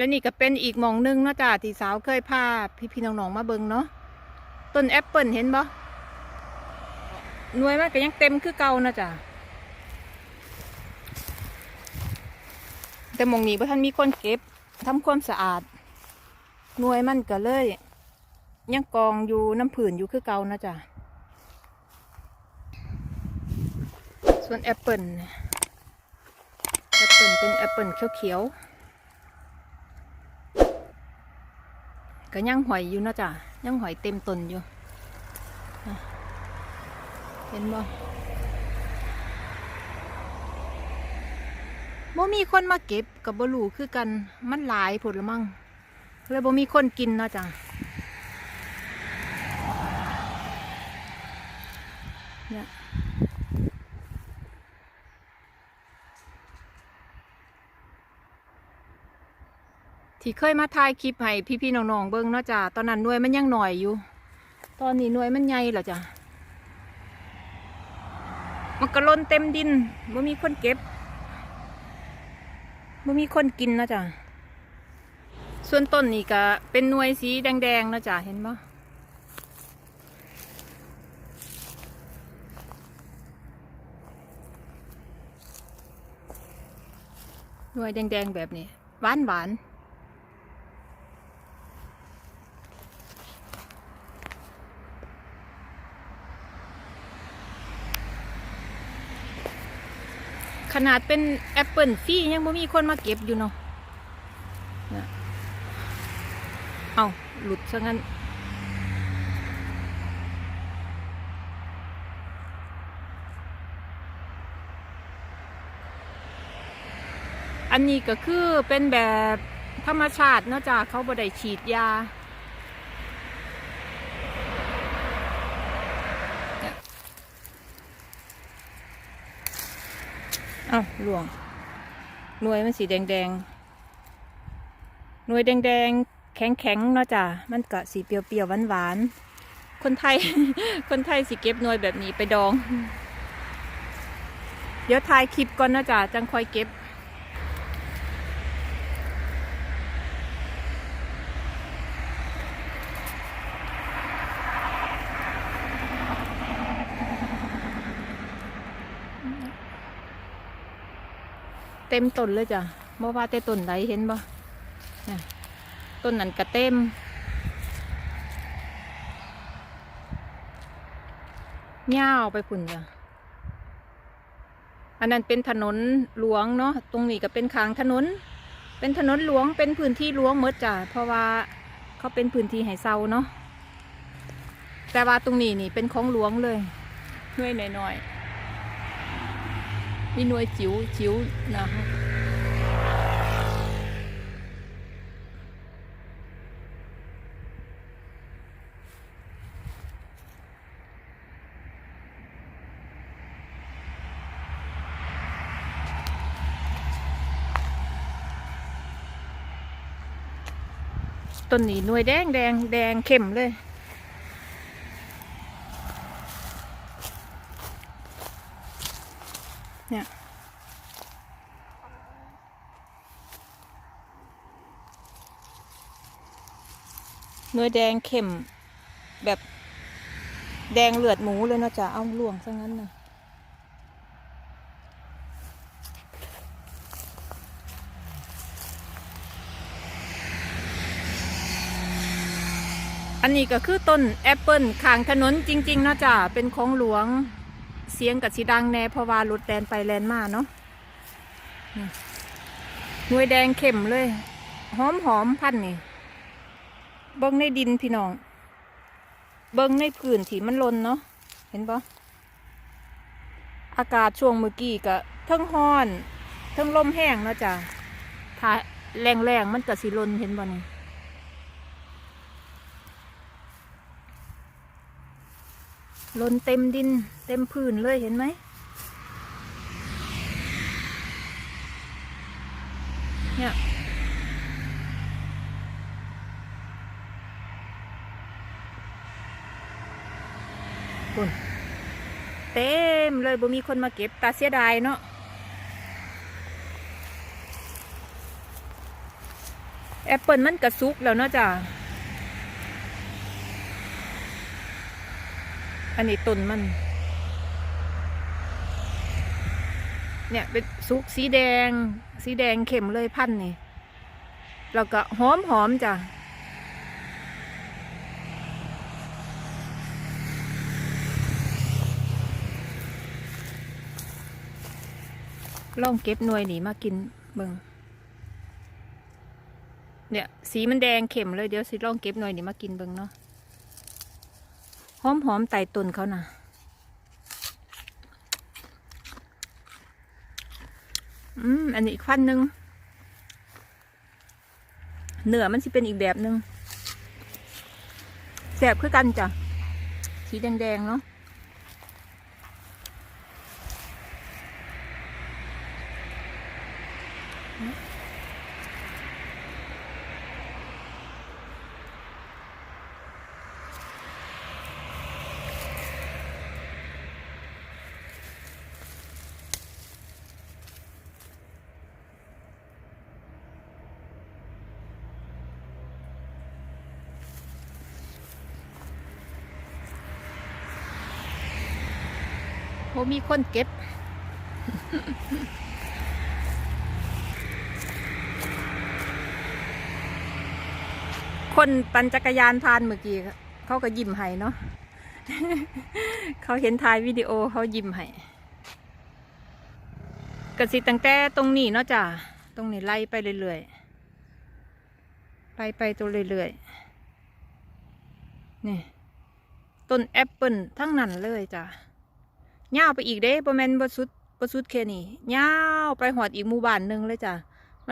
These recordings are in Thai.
และนี่ก็เป็นอีกมองหนึงเนาะจ้าที่สาวเคยพาพี่ๆน้องๆมาเบิ่งเนาะต้นแอปเปิลเห็นบ่หน่วยมันก็ยังเต็มคือเก่านะจ้ะแต่มองนี้บ่ทันมีคนเก็บทำความสะอาดหน่วยมันก็เลย ยังกองอยู่น้ำผื่นอยู่คือเก่านะจ้ะส่วนแอปเปิลแอปเปิลเป็นแอปเปิลเขียวๆ ก็ยังหอยอยู่นะจ้ะยังหอยเต็มตนอยู่เห็นบ่บ่มีคนมาเก็บกับบ่รู้คือกันมันหลายผลละมั่งเลยบ่มีคนกินนะจ้ะเนี่ย ที่เคยมาถ่ายคลิปให้พี่ๆน้องๆเบิ่งเนาะจ้ะตอนนั้นหน่วยมันยังหน่อยอยู่ ตอนนี้หน่วยมันใหญ่แล้วจ้ะมันก็ล้นเต็มดินบ่มีคนเก็บบ่มีคนกินนะจ้ะส่วนต้นนี่ก็เป็นหน่วยสีแดงๆนะจ้ะเห็นปะหน่วยแดงๆแบบนี้หวานหวาน ขนาดเป็นแอปเปิลฟรียังไม่มีคนมาเก็บอยู่เนาะเนี่ยเอาหลุดซะงั้น อันนี้ก็คือเป็นแบบธรรมชาติเนาะจ้ะเขาบ่ได้ฉีดยา อ้าหลวง หน่วยมันสีแดงแดงหน่วยแดงแดงแข็งแข็งเนาะจ้ะมันก็สีเปรี้ยวๆหวานหวานคนไทย คนไทยสิเก็บหน่วยแบบนี้ไปดอง เดี๋ยวถ่ายคลิปก่อนนะจ๊ะจังคอยเก็บ เต็มต้นเลยจ้ะบ่ว่าแต่ต้นไหนเห็นบ่ต้นนั้นก็เต็ม ยาวไปพุ่นจ้ะอันนั้นเป็นถนนหลวงเนาะ ตรงนี้ก็เป็นขางถนน เป็นถนนหลวง เป็นพื้นที่หลวงหมดจ้ะ เพราะว่าเขาเป็นพื้นที่ให้เซาเนาะ แต่ว่าตรงนี้นี่เป็นของหลวงเลย หน่วยหน่อยๆ มีหน่วยจิ๋วจิ๋วนะคะต้นนี้หน่วยแดงแดงแดงเข้มเลยเนี่ย เนื้อแดงเข้มแบบแดงเลือดหมูเลยนะจ๊ะเอาล่วงซะงั้นนะอันนี้ก็คือต้นแอปเปิลขางถนนจริง ๆ เนาะจ๊ะเป็นของหลวงเสียงกับสีดังแน่เพราะว่ารถแลนไปแลนมาเนาะนี่หน่วยแดงเข้มเลย หอมหอมพันนี่ เบิ้งในดินพี่น้อง เบิ้งในพื้นที่มันลนเนาะ เห็นปะอากาศช่วงเมื่อกี้ก็ทั้งห้อนทั้งลมแห้งเนาะจ้ะถ้าแรงแรงมันก็สิลนเห็นบ่นี่ลนเต็มดินเต็มพื้นเลยเห็นไหม เนี่ย คุณเต็มเลยบ่มีคนมาเก็บตาเสียดายเนาะแอปเปิลมันกระซุกแล้วเนาะจ้ะอันนี้ต้นมัน เนี่ยเป็นซุกสีแดง สีแดงเข้มเลยพันนี่ แล้วก็หอมหอมจ้ะ ลองเก็บหน่วยนี่มากินเบิงเนี่ย สีมันแดงเข้มเลยเดี๋ยวสิลองเก็บหน่วยนี่มากินเบิงเนาะหอมหอมไต่ต้นเขานะอืมอันนี้อีกฟันหนึ่งเนื้อมันสิเป็นอีกแบบหนึ่งแสบคือกันจ้ะสีแดงๆเนาะ โหมีคนเก็บ คนปั่นจักรยานผ่านเมื่อกี้เขาก็ยิ้มให้เนาะเขาเห็นถ่ายวิดีโอเขายิ้มให้กสิตั้งแต่ตรงนี้เนาะจ้ะตรงนี้ไล่ไปเรื่อยๆไล่ไปตัวเรื่อยๆนี่ต้นแอปเปิลทั้งนั้นเลยจ้ะยาวไปอีกเด้ประมาณบสุดบสุดแค่นี้ยาวไปหอดอีกหมู่บ้านหนึ่งเลยจ้ะ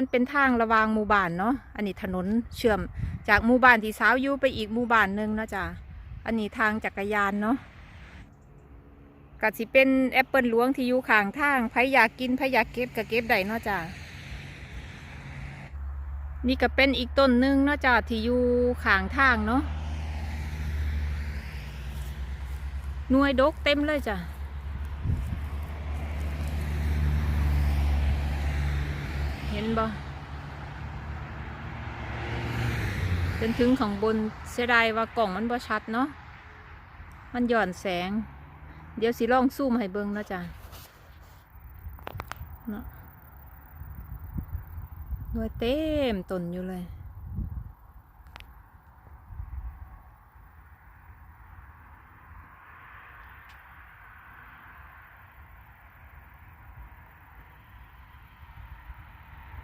มันเป็นทางระวางหมู่บ้านเนาะ อันนี้ถนนเชื่อมจากหมู่บ้านที่สาวอยู่ไปอีกหมู่บ้านหนึ่งเนาะจ้ะ อันนี้ทางจักรยานเนาะก็สิเป็นแอปเปิลหลวงที่อยู่ข้างทางใครอยากกินใครอยากเก็บก็เก็บได้เนาะจ้ะ นี่ก็เป็นอีกต้นหนึ่งเนาะจ้ะที่อยู่ข้างทางเนาะหน่วยดกเต็มเลยจ้ะ ห็นบ่จนถึงของบนเสียดายว่ากล่องมันบ่ชัดเนาะมันหย่อนแสง เดี๋ยวสิลองซูมให้เบิ้งนะจ๊ะเนาะหน่วยเต็มต้นอยู่เลย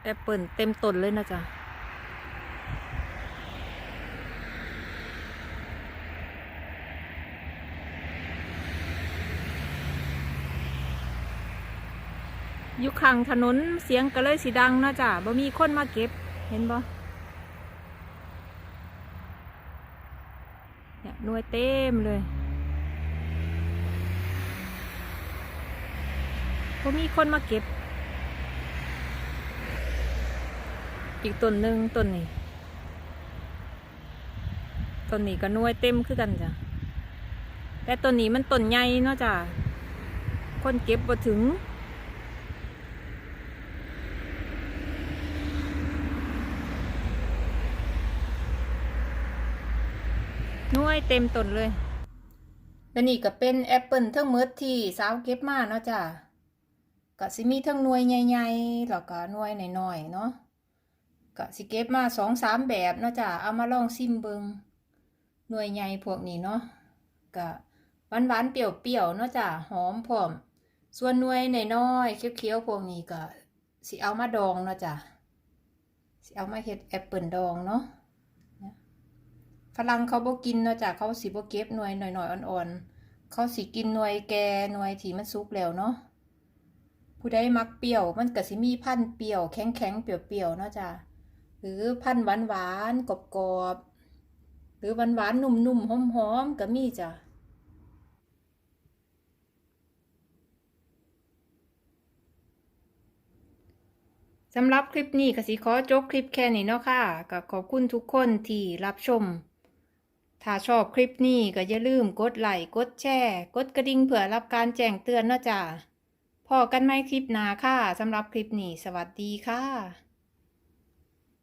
แอปเปิลเต็มต้นเลยนะจ๊ะอยู่ข้างถนนเสียงก็เลยสีดังนะจ้ะบ่มีคนมาเก็บเห็นบ่เนี่ยนวยเต็มเลยบ่มีคนมาเก็บ อีกต้นหนึ่งต้นนี้ต้นนี้ก็น่วยเต็มคือกันจ้ะแต่ต้นนี้มันต้นใหญ่เนาะจ้ะคนเก็บบ่ถึงน่วยเต็มต้นเลยและนี่ก็เป็นแอปเปิลทั้งหมดที่สาวเก็บมาเนาะจ้ะก็สิมีทั้งหน่วยใหญ่ๆแล้วก็หน่วยน้อยๆเนาะ ก็สิเก็บมาสองสามแบบเนาะจ้ะเอามาลองซิมเบิงหน่วยใหญ่พวกนี้เนาะก็หวานหวานเปรี้ยวๆเนาะจ้ะหอมพร้อม ส่วนหน่วยน้อยๆเขียวๆพวกนี้ก็สิเอามาดองเนาะจ้ะสิเอามาเฮ็ดแอปเปิลดองเนาะฝรั่งเขาบ่กินเนาะจ้ะเขาสิบ่เก็บหน่วยหน่อยๆอ่อนๆเขาสิกินหน่วยแก่หน่วยที่มันสุกแล้วเนาะผู้ใดมักเปรี้ยวมันก็สิมีพันเปรี้ยวแข็งๆเปรี้ยวๆเนาะจ้ะ หรือพันหวานหวานๆกรอบหรือหวานหวานๆนุ่มๆหอมก็มีจ้ะสำหรับคลิปนี้กสิขอจบคลิปแค่นี้เนาะค่ะก็ขอบคุณทุกคนที่รับชม ถ้าชอบคลิปนี้ก็อย่าลืมกดไลค์กดแชร์ กดกระดิ่งเพื่อรับการแจ้งเตือนเนาะจ้ะพอกันไหมคลิปหน้าค่ะสำหรับคลิปนี้ สวัสดีค่ะ